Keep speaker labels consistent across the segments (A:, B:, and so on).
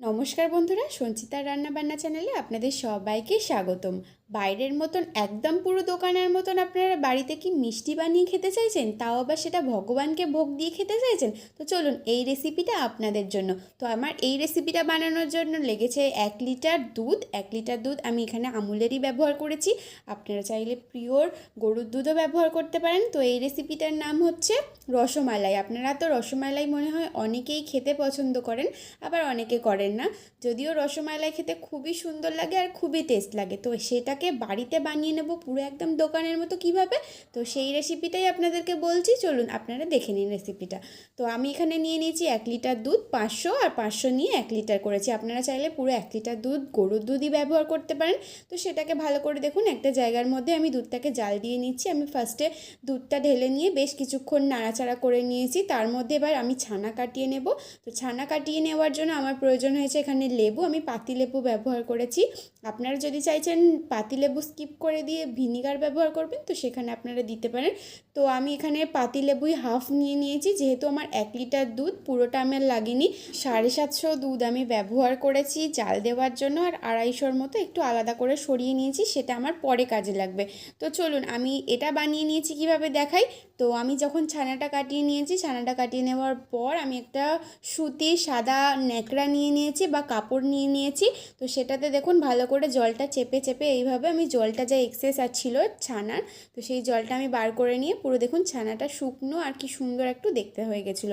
A: নমস্কার বন্ধুরা সঞ্চিতার রান্নাবান্না চ্যানেলে আপনাদের সবাইকে স্বাগতম। বাইরের মতন একদম পুরো দোকানের মতন আপনারা বাড়িতে কি মিষ্টি বানিয়ে খেতে চাইছেন? তাও আবার সেটা ভগবানকে ভোগ দিয়ে খেতে চাইছেন? তো চলুন এই রেসিপিটা আপনাদের জন্য। তো আমার এই রেসিপিটা বানানোর জন্য লেগেছে এক লিটার দুধ। এক লিটার দুধ আমি এখানে আমুলেরই ব্যবহার করেছি। আপনারা চাইলে পিওর গরুর দুধও ব্যবহার করতে পারেন। তো এই রেসিপিটার নাম হচ্ছে রসমালাই। আপনারা তো রসমালাই মনে হয় অনেকেই খেতে পছন্দ করেন, আবার অনেকে করেন না। যদিও রসমালাই খেতে খুবই সুন্দর লাগে আর খুবই টেস্ট লাগে। তো সেটাকে বাড়িতে বানিয়ে নেব পুরো একদম দোকানের মতো কীভাবে? তো সেই রেসিপিটাই আপনাদেরকে বলছি, চলুন আপনারা দেখে নিন রেসিপিটা তো আমি এখানে নিয়ে নিয়েছি এক লিটার দুধ, পাঁচশো, আর পাঁচশো নিয়ে এক লিটার করেছি। আপনারা চাইলে পুরো এক লিটার দুধ, গরুর দুধই ব্যবহার করতে পারেন। তো সেটাকে ভালো করে দেখুন, একটা জায়গার মধ্যে আমি দুধটাকে জাল দিয়ে নিচ্ছি। আমি ফার্স্টে দুধটা ঢেলে নিয়ে বেশ কিছুক্ষণ নাড়াচাড়া করে নিয়েছি। তার মধ্যে এবার আমি ছানা কাটিয়ে নেব। তো ছানা কাটিয়ে নেওয়ার জন্য আমার প্রয়োজন হয়েছে এখানে লেবু। আমি পাতি লেবু ব্যবহার করেছি। আপনারা যদি চাইছেন পাতি লেবু স্কিপ করে দিয়ে ভিনিগার ব্যবহার করবেন, তো সেখানে আপনারা দিতে পারেন। তো আমি এখানে পাতিলেবুই হাফ নিয়ে নিয়েছি, যেহেতু আমার এক লিটার দুধ, পুরোটা আমার লাগেনি। সাড়ে সাতশো দুধ আমি ব্যবহার করেছি জাল দেওয়ার জন্য, আর আড়াইশোর মতো একটু আলাদা করে সরিয়ে নিয়েছি, সেটা আমার পরে কাজে লাগবে। তো চলুন, আমি এটা বানিয়ে নিয়েছি কীভাবে দেখাই। তো আমি যখন ছানাটা কাটিয়ে নিয়েছি, ছানাটা কাটিয়ে নেওয়ার পর আমি একটা সুতি সাদা ন্যাকড়া নিয়ে নিয়েছি বা কাপড় নিয়ে নিয়েছি। তো সেটাতে দেখুন ভালো করে জলটা চেপে চেপে এইভাবে আমি জলটা যা এক্সেস আর ছিল ছানার, তো সেই জলটা আমি বার করে নিয়ে পুরো দেখুন ছানাটা শুকনো আর কি সুন্দর একটু দেখতে হয়ে গেছিল।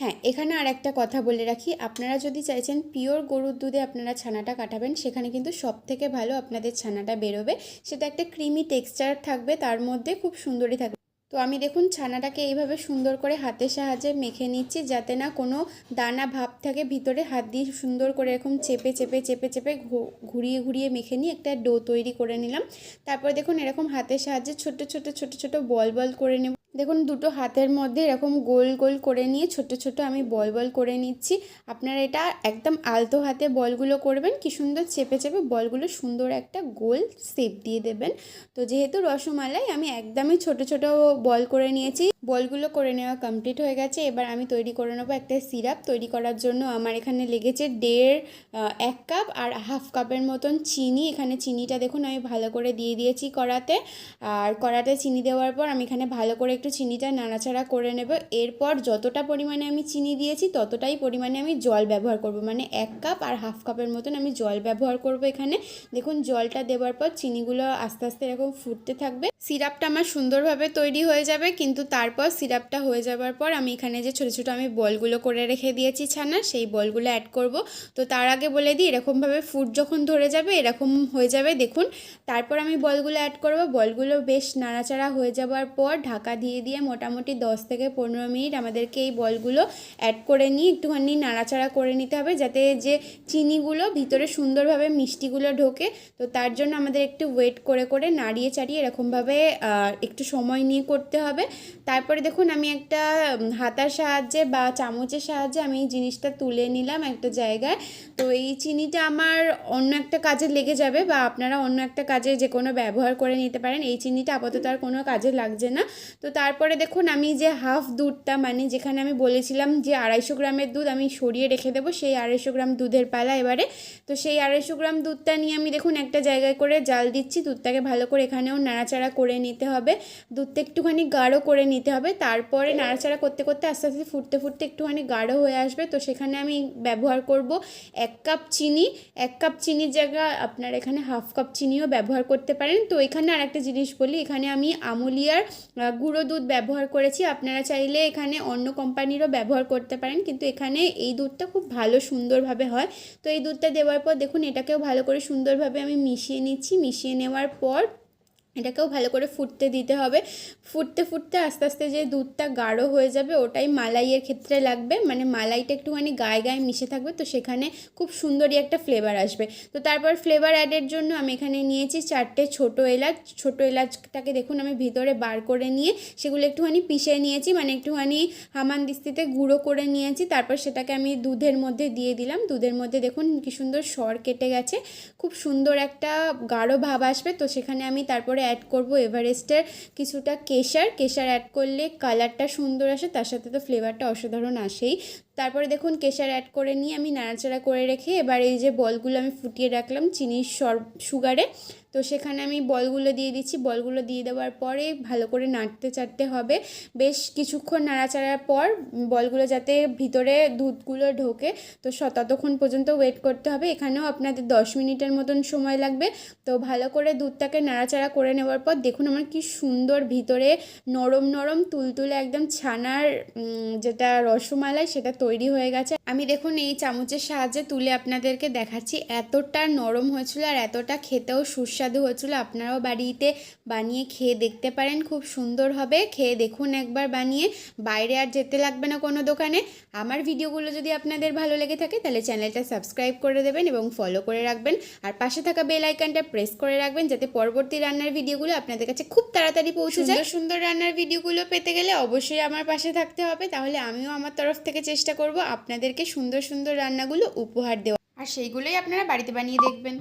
A: হ্যাঁ এখানে আর একটা কথা বলে রাখি, আপনারা যদি চাইছেন পিওর গরুর দুধে আপনারা ছানাটা কাটাবেন, সেখানে কিন্তু সব থেকে ভালো আপনাদের ছানাটা বেরোবে। সেটা একটা ক্রিমি টেক্সচার থাকবে, তার মধ্যে খুব সুন্দরই থাকবে। তো আমি দেখুন ছানাটাকে এইভাবে সুন্দর করে হাতের সাহায্যে মেখে নিচ্ছি যাতে না কোনো দানা ভাব থাকে ভিতরে। হাত দিয়ে সুন্দর করে এরকম চেপে চেপে চেপে চেপে ঘুরিয়ে ঘুরিয়ে মেখে নিয়ে একটা ডো তৈরি করে নিলাম। তারপর দেখুন এরকম হাতের সাহায্যে ছোট ছোট ছোট ছোট বল বল করে নেব। দেখুন, দুটো হাতের মধ্যে এরকম গোল গোল করে নিয়ে ছোট ছোট আমি বল বল করে নিচ্ছি। আপনারা এটা একদম আলতো হাতে বলগুলো করবেন। কি সুন্দর চেপে চেপে বলগুলো সুন্দর একটা গোল শেপ দিয়ে দেবেন। তো যেহেতু রসমালাই, আমি একদমই ছোট ছোট বল করে নিয়েছি। বলগুলো করে নেওয়া কমপ্লিট হয়ে গেছে। এবার আমি তৈরি করে নেব একটা সিরাপ। তৈরি করার জন্য আমার এখানে লেগেছে দেড় এক কাপ আর হাফ কাপের মতন চিনি। এখানে চিনিটা দেখুন, আমি ভালো করে দিয়ে দিয়েছি কড়াতে। আর কড়াতে চিনি দেওয়ার পর আমি এখানে ভালো করে একটু চিনিটা নাড়াচাড়া করে নেব। এরপর যতটা পরিমাণে আমি চিনি দিয়েছি, ততটাই পরিমাণে আমি জল ব্যবহার করব। মানে এক কাপ আর হাফ কাপের মতন আমি জল ব্যবহার করব এখানে। দেখুন, জলটা দেওয়ার পর চিনিগুলো আস্তে আস্তে এরকম ফুটতে থাকবে। সিরাপটা আমার সুন্দরভাবে তৈরি হয়ে যাবে, কিন্তু তারপর সিরাপটা হয়ে যাবার পর আমি এখানে যে ছোটো ছোটো আমি বলগুলো করে রেখে দিয়েছি ছানা, সেই বলগুলো অ্যাড করব। তো তার আগে বলে দিই, এরকমভাবে ফুট যখন ধরে যাবে এরকম হয়ে যাবে, দেখুন। তারপর আমি বলগুলো অ্যাড করব। বলগুলো বেশ নাড়াচাড়া হয়ে যাবার পর ঢাকা দিয়ে দিয়ে মোটামুটি দশ থেকে পনেরো মিনিট আমাদেরকে এই বলগুলো অ্যাড করে নিয়ে একটুখানি নাড়াচাড়া করে নিতে হবে, যাতে যে চিনিগুলো ভিতরে সুন্দরভাবে মিষ্টিগুলো ঢোকে। তো তার জন্য আমাদের একটু ওয়েট করে করে নাড়িয়ে চাড়িয়ে এরকমভাবে একটু সময় নিয়ে করতে হবে। তারপরে দেখুন, আমি একটা হাতার সাহায্যে বা চামচের সাহায্যে আমি জিনিসটা তুলে নিলাম একটা জায়গায়। তো এই চিনিটা আমার অন্য একটা কাজে লেগে যাবে বা আপনারা অন্য একটা কাজে যে কোনো ব্যবহার করে নিতে পারেন, এই চিনিটা আপাতত আর কোনো কাজে লাগছে না। তো তারপরে দেখুন, আমি যে হাফ দুধটা মানে যেখানে আমি বলেছিলাম যে আড়াইশো গ্রামের দুধ আমি সরিয়ে রেখে দেবো, সেই আড়াইশো গ্রাম দুধের পালা এবারে। তো সেই আড়াইশো গ্রাম দুধটা নিয়ে আমি দেখুন, একটা জায়গায় করে জাল দিচ্ছি, দুধটাকে ভালো করে এখানেও নাড়াচাড়া করে নিতে হবে। দুধটা একটুখানি গাঢ় করে নিতে হবে। তারপরে নাড়াচাড়া করতে করতে আস্তে আস্তে ফুটতে ফুটতে একটুখানি গাঢ় হয়ে আসবে। তো সেখানে আমি ব্যবহার করব এক কাপ চিনি। এক কাপ চিনির জায়গা আপনার এখানে হাফ কাপ চিনিও ব্যবহার করতে পারেন। তো এখানে আর একটা জিনিস বলি, এখানে আমি আমুলিয়ার গুঁড়ো দুধ ব্যবহার করেছি। আপনারা চাইলে এখানে অন্য কোম্পানিরও ব্যবহার করতে পারেন। কিন্তু এখানে এই দুধটা খুব ভালো সুন্দরভাবে হয়। তো এই দুধটা দেওয়ার পর দেখুন, এটাকেও ভালো করে সুন্দরভাবে আমি মিশিয়ে নিচ্ছি। মিশিয়ে নেওয়ার পর এটাকেও ভালো করে ফুটতে দিতে হবে। ফুটতে ফুটতে আস্তে আস্তে যে দুধটা গাঢ় হয়ে যাবে, ওটাই মালাইয়ের ক্ষেত্রে লাগবে। মানে মালাইটা একটুখানি গায়ে গায়ে মিশে থাকবে, তো সেখানে খুব সুন্দরই একটা ফ্লেভার আসবে। তো তারপর ফ্লেভার অ্যাডের জন্য আমি এখানে নিয়েছি চারটে ছোট এলাচ। ছোট এলাচটাকে দেখুন আমি ভিতরে বার করে নিয়ে সেগুলো একটুখানি পিষে নিয়েছি। মানে একটুখানি হামান দিস্তিতে গুঁড়ো করে নিয়েছি। তারপর সেটাকে আমি দুধের মধ্যে দিয়ে দিলাম। দুধের মধ্যে দেখুন কি সুন্দর সর কেটে গেছে। খুব সুন্দর একটা গাঢ় ভাব আসবে। তো সেখানে আমি তারপরে অ্যাড করব এভারেস্টের কিছুটা কেশার। কেশার অ্যাড করলে কালারটা সুন্দর আসে, তার সাথে তো ফ্লেভারটা অসাধারণ আসেই। তারপরে দেখুন কেশার অ্যাড করে নিয়ে আমি নাড়াচাড়া করে রেখে এবার এই যে বলগুলো আমি ফুটিয়ে রাখলাম চিনির সর সুগারে তো সেখানে আমি বলগুলো দিয়ে দিচ্ছি। বলগুলো দিয়ে দেওয়ার পরে ভালো করে নাড়তে চাড়তে হবে। বেশ কিছুক্ষণ নাড়াচাড়ার পর বলগুলো যাতে ভিতরে দুধগুলো ঢোকে, তো ততক্ষণ পর্যন্ত ওয়েট করতে হবে। এখানেও আপনাদের দশ মিনিটের মতন সময় লাগবে। তো ভালো করে দুধটাকে নাড়াচাড়া করে নেওয়ার পর দেখুন আমার কি সুন্দর ভিতরে নরম নরম তুলতুলে একদম ছানার যেটা রসমালাই সেটা তৈরি হয়ে গেছে। আমি দেখুন, এই চামচের সাহায্যে তুলে আপনাদেরকে দেখাচ্ছি। এতটা নরম হয়েছিল আর এতটা খেতেও সুস্বাদু হয়েছিল। আপনারাও বাড়িতে বানিয়ে খেয়ে দেখতে পারেন, খুব সুন্দর হবে। খেয়ে দেখুন একবার বানিয়ে। বাইরে আর যেতে লাগবে না কোনো দোকানে। আমার ভিডিওগুলো যদি আপনাদের ভালো লেগে থাকে, তাহলে চ্যানেলটা সাবস্ক্রাইব করে দেবেন এবং ফলো করে রাখবেন। আর পাশে থাকা বেল আইকনটা প্রেস করে রাখবেন, যাতে পরবর্তী রান্নার ভিডিওগুলো আপনাদের কাছে খুব তাড়াতাড়ি পৌঁছে যায়। সুন্দর রান্নার ভিডিওগুলো পেতে গেলে অবশ্যই আমার পাশে থাকতে হবে। তাহলে আমিও আমার তরফ থেকে চেষ্টা করব আপনাদেরকে সুন্দর সুন্দর রান্নাগুলো উপহার দেওয়া আর সেইগুলোই আপনারা বাড়িতে বানিয়ে দেখবেন।